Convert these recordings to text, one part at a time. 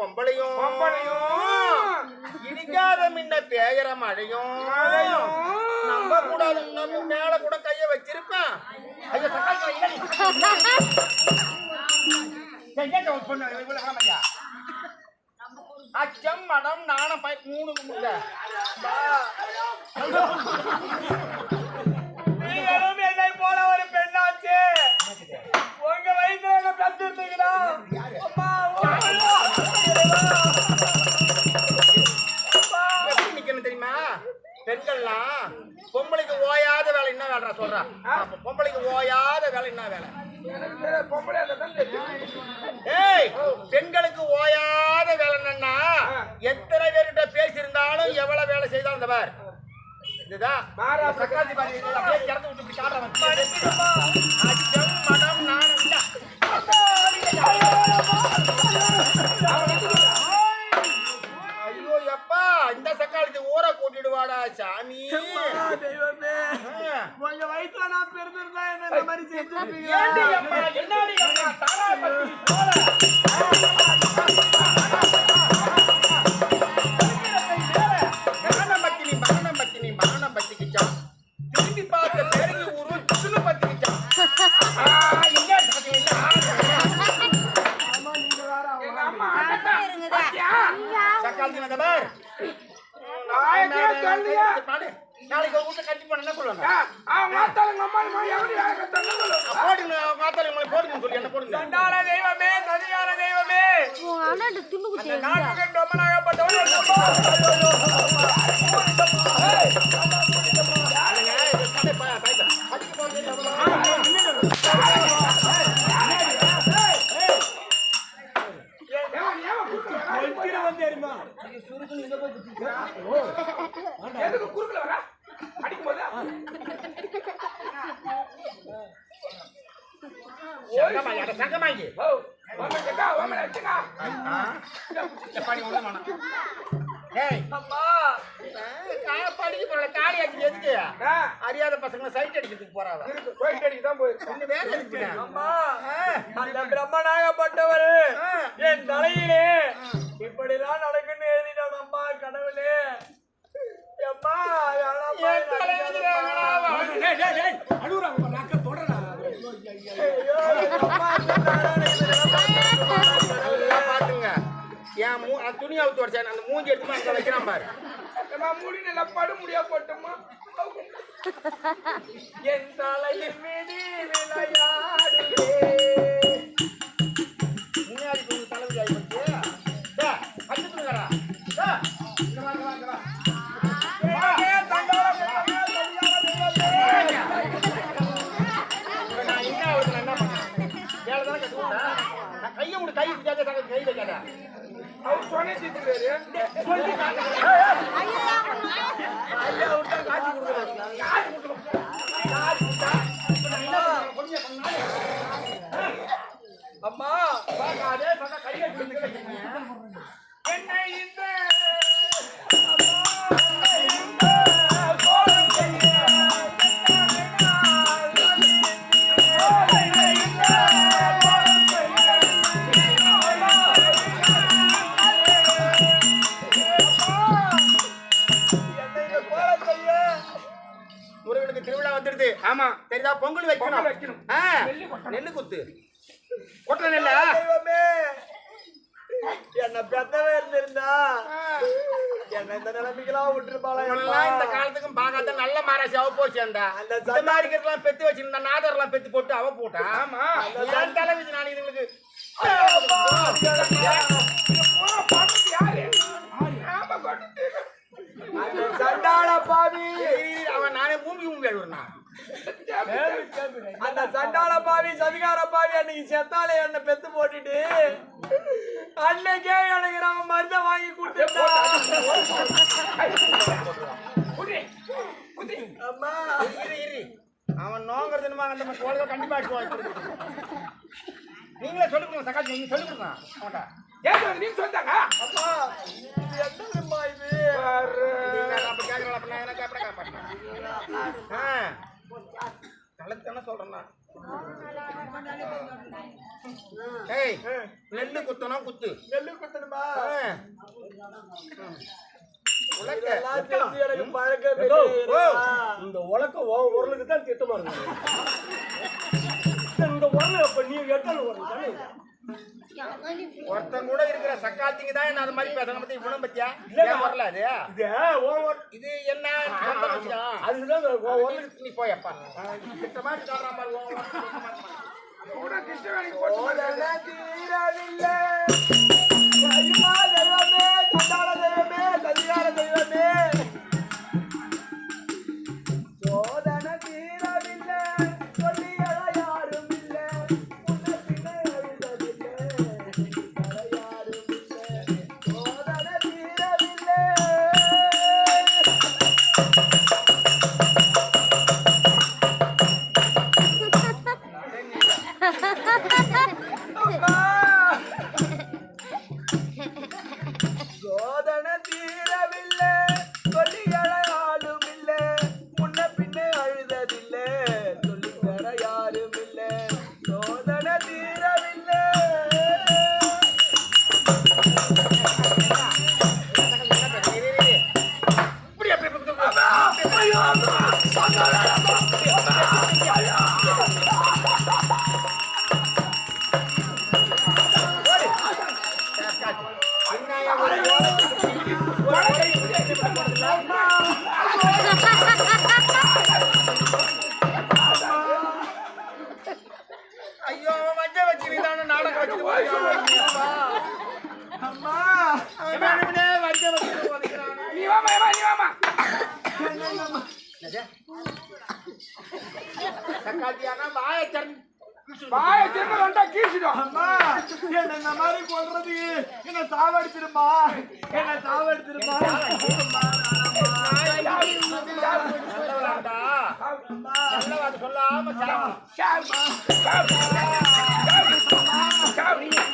பொம்பளையும். இடிக்காத முன்ன பேயற மழையும். நம்ப கூடாது நம்ம மேல கூட கைய வச்சிருப்பேன் ஐயோ தக்காளி காய் இல்லடி. ஏய், ஏன்டா உன் பொண்ணு இவ்வளவு கிளம்பலையா? அச்சம் மடம் நாணம் மூணு கும்பிடுங்க சொல்றா ஆமா, பொம்பளைக்கு ஓயாத வேலை என்ன வேலை. ஏய் பெண்களுக்கு ஓயாத வேலை என்னன்னா எத்தனை பேர்கிட்ட பேசியிருந்தாலும் எவ்வளவு வேலை செய்தாலும் இந்த பார். இதுதான். பாரு அப்படியே திறந்து விட்டு இப்படி காட்டுறவன். நாணம், இந்தா. ஐயோ எப்பா இந்த சக்காலத்து ஊற கூட்டிடுவாடா சாமி. தெய்வமே. உங்க வயசுல நான் பிறந்திருந்தா என்ன இந்த மாதிரி செஞ்சிருப்பீங்க அம்மா கா- படிக்க போறல, காளி அடிச்சு எதுக்கு? அறியாத பசங்க சைட் அடிக்கிறதுக்கு போறாங்க இருக்கு போயிட்டு அடிக்க தான் போயிருக்கு வேற இருக்குங்க அம்மா அந்த பிரம்மநாகப்பட்டவர் என் தலையிலே. இப்படிலாம் நடக்குன்னு எழுதிட்டான் அம்மா கடவுளே. அம்மா என் தலைவிதி வேணாம். ஐயோ, என் மூ அந்த துணி அவுத்து வச்சேன் அந்த மூஞ்சி எடுத்து அங்க வைக்கிறான் பாரு நம்ம நல்லா படு முடியா போட்டோமா என் தலையின் மீது விளையாடுவே பொங்கல் வைக்கணும். நெல்லு குத்து. கொட்டுற நெல்ல? தெய்வமே. என்ன பெத்தவே இருந்திருந்தா. என்ன இந்த நிலைமைக்கெல்லாம் விட்டுருப்பாளா இந்த காலத்துக்கும் பார்க்காத நல்ல மாராசி அவ போச்சு அந்த. இந்த மாதிரி இருக்கிறதெல்லாம் பெத்து வச்சிருந்தா நாதர்லாம் பெத்து போட்டு அவ போட்டா. ஆமா. என் தலைவிதி நான் இதுங்களுக்கு அவன் நானே பூமி பூமி அழுகுறா அந்த சண்டாள பாவி சதிகார பாவி அன்னைக்கு செத்தாலே என்ன பெத்து போட்டுட்டு அன்னைக்கே எனக்கு நம்ம மருந்தை வாங்கி கொடுத்துட்டா. அம்மா. இரு இரு. அவன் நோங்கிறது என்னமா அந்த கோழிகள் கண்டிப்பா நீங்களே சொல்லிக் கொடுங்க சக்காத்தி நீங்க சொல்லிக் கொடுங்க அவன்கிட்ட. இது இது? நீங்க அப்ப கேக்குறீங்களா அப்ப நான் என்ன கேப்பட கேப்பேன் ஆ கலத்தான சொல்றேன் நான். ஏய் நெல்லு குத்தணும் குத்து. நெல்லு குத்தணுமா. இந்த உலக்கம் உரலுக்கு தான் திட்டமா இருக்கு இந்த உரலை அப்ப நீ எட்டல் உரல் தானே? ஒருத்தன் கூட இருக்கிற தான் என்ன அது மாதிரி பேசணும் பத்தி இவ்வளவு பத்தியா? இல்லடா. ஏன் வரல அது? இது இது என்ன. அதுதான் நீ போயப்பா கிட்ட மாதிரி தீரவில்லை. சக்காத்தியானா வாயை திறந்து வாயை திரும்ப வந்தா கீழ்ச்சிடும் அம்மா என்ன இந்த மாதிரி கொல்றது என்ன சாவடிச்சிருமா என்ன சாவடிச்சிருமா.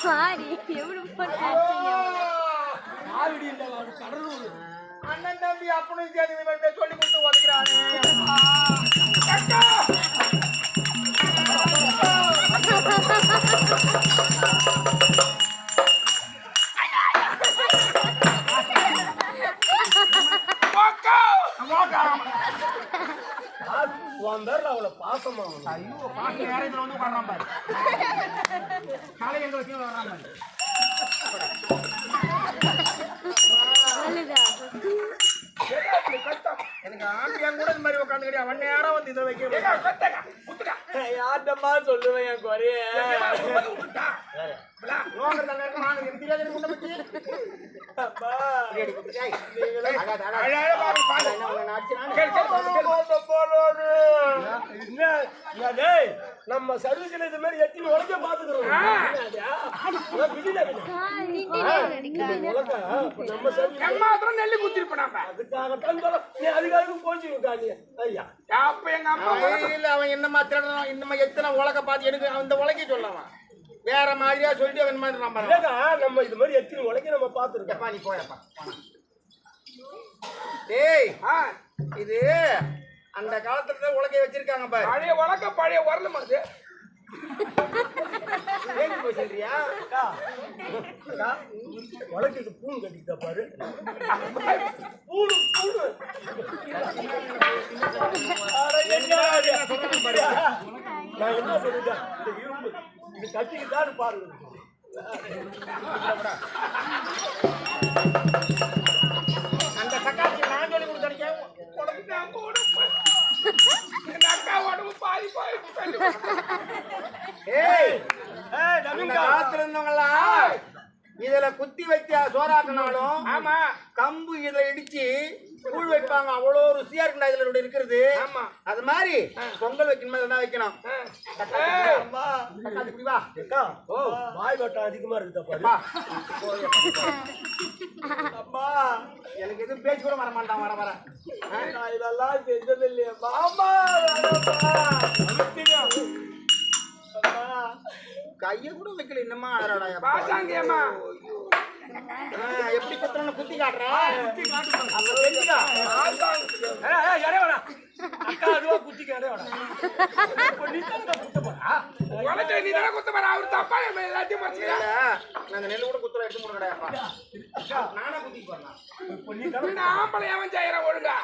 சாரி எப்படி போட்டாச்சுங்க ஆவிடி இல்லை அவன் கடலூர் அண்ணன் தம்பி அப்பனும் சேர்ந்து சொல்லி கொடுத்து உதைக்கிறானே. அவளை பாசமா ஐயோ, பாசம் வேற இதுல வந்து உட்கார்றான் பாரு. காலை எங்க வச்சு வர்றான் பாரு. எனக்கு ஆம்பியான் கூட இந்த மாதிரி உட்காந்துக்கிட்டு அவன் நேரம் வந்து இதை வைக்க யார்ட்டம்மா சொல்லுவேன் என் குறைய. என்ன? என்ன நம்ம சர்வீஸ்ல இது மாதிரி எத்தனை உலக பாத்துக்கிறோம் நம்ம நெல்லி அதுக்காகத்தான் சொல்ல நீ அதுக்காக போச்சு நீ ஐயா. அப்ப எங்க அம்மா அவன் இல்ல, அவன் என்னமா திருடுறான், இன்னமா எத்தனை உலக பார்த்து எனக்கு அந்த உலகை சொல்லவன் வேற மாதிரியா சொல்லிட்டு அவன் மாதிரி இல்லக்கா நம்ம இது மாதிரி எத்தனை உலக நம்ம பாத்துருக்கோம் எப்பா நீ போயப்பா டேய் ஆ, இது அந்த காலத்துல உலகை வச்சிருக்காங்க பாரு. பழைய வழக்க பழைய வரல மாதிரி ஏங்கி போய் சொல்றியா? உலகத்துக்கு பூணு கட்டிக்கிட்ட பாரு. பூணு பூணு? நான் என்ன சொல்லிட்டேன் இந்த இரும்பு இது கட்டிக்கிட்டான்னு பாருங்க அந்த சக்காத்தி நான் சொல்லி கொடுத்தேன் உனக்கு நான் கூட எங்க அக்கா உடம்பு பாதி பாதி தள்ளி ஏய் ஏய் அந்த நவீன்கா காலத்துல இருந்தவங்கலாம் இதுல குத்தி வச்ச சோறாக்குனாலும் ஆமா கம்பு இதுல இடிச்சு கூழ் வைப்பாங்க அவ்வளோ ருசியா இருக்குடா இதுல இருக்கிறது. ஆமா. அது மாதிரி பொங்கல் வைக்கணும் என்ன வைக்கணும். ஓ. வாய் வட்டம் அதிகமா இருக்குதா பாரு? வா அம்மா. எனக்கு எதுவும் பேச்சு கூட வர மாட்டான் வர வர. நான் இதெல்லாம் செஞ்சது வேணாம்மா. அம்மா கைய கூட வைக்கல இன்னமா அழறாடா பாசாங்கியம்மா. எப்படி குத்துறன்னு குத்தி காட்டுறேன். அப்ப தெரிஞ்சுக்கா ஏய், ஏய், உனக்கு நீ தானே குத்த போறா? அவர் தப்பா நம்ம எல்லாத்தையும் இல்ல, அந்த நெல்லு கூட குத்துல எடுத்து போன கிடையாப்பா நானா குத்தி போறேன் ஆம்பளை அவன் ஒழுங்கா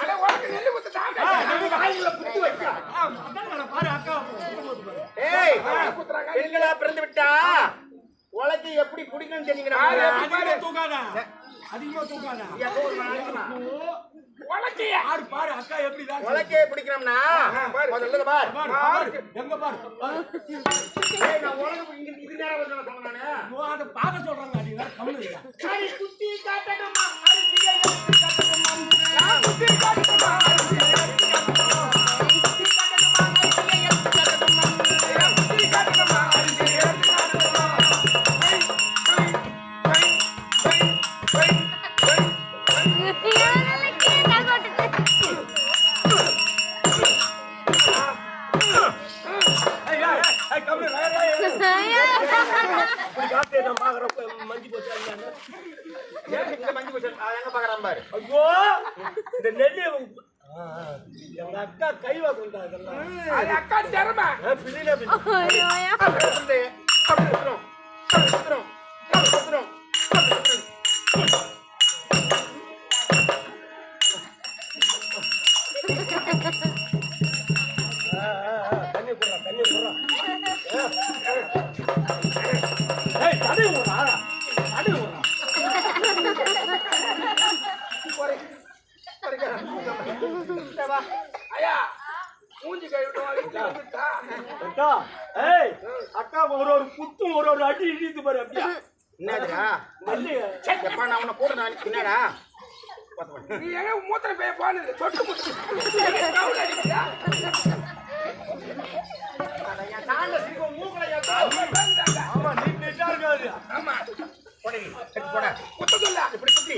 அட உனக்கு நெல்லு குத்து தாங்க வாயில குத்து வைக்க அதான் பாரு அக்கா ஏய் குத்துறாங்க பெண்களா பிறந்து விட்டா உலகை எப்படி குடிக்கணும்னு தெரியுங்க அதிகமா தூக்காத. பாரு பாரு அக்கா எப்படி தான் உலக்கையை பிடிக்கணும்னா முதல்ல பார். பாரு, எங்க பாரு. ஏய், நான் உலகம் இங்க இது வந்து சொன்னேன் நானு. அதை பார்க்க சொல்றாங்க வேற. அடி குத்தி காட்டணுமா காத்து நான் பார்க்கறப்ப மஞ்சு போச்சு. ஏன் மஞ்சு போச்சு எங்க பாக்குறான் பாரு ஐயோ இந்த நெல்லி. எங்க அக்கா கைவாசம் தான் இதெல்லாம் அது அக்கா திறமை. அப்படி சுத்துறோம். அப்படி சுத்துறோம். அப்படி சுத்துறோம். அப்படி சுத்துறோம். ஏய், தண்ணி குடுறா. தண்ணி குடுறா. ஐயா மூஞ்சி கழுவிட்டு வா, வீட்டுல வந்துட்டா. அக்கா, ஏய், அக்கா ஒரு ஒரு குத்தும் ஒரு ஒரு அடி இடித்து பாரு அப்படியா என்னதுடா? நெல்லி எப்பா நான் உன்னை கூட என்னடா பாரு. நீ எங்க மூத்திர போய் போனது சொட்டு முட்டு? அட, மூக்குல நெட்டா இருக்காது போடா. நீ. இப்படி சுத்தி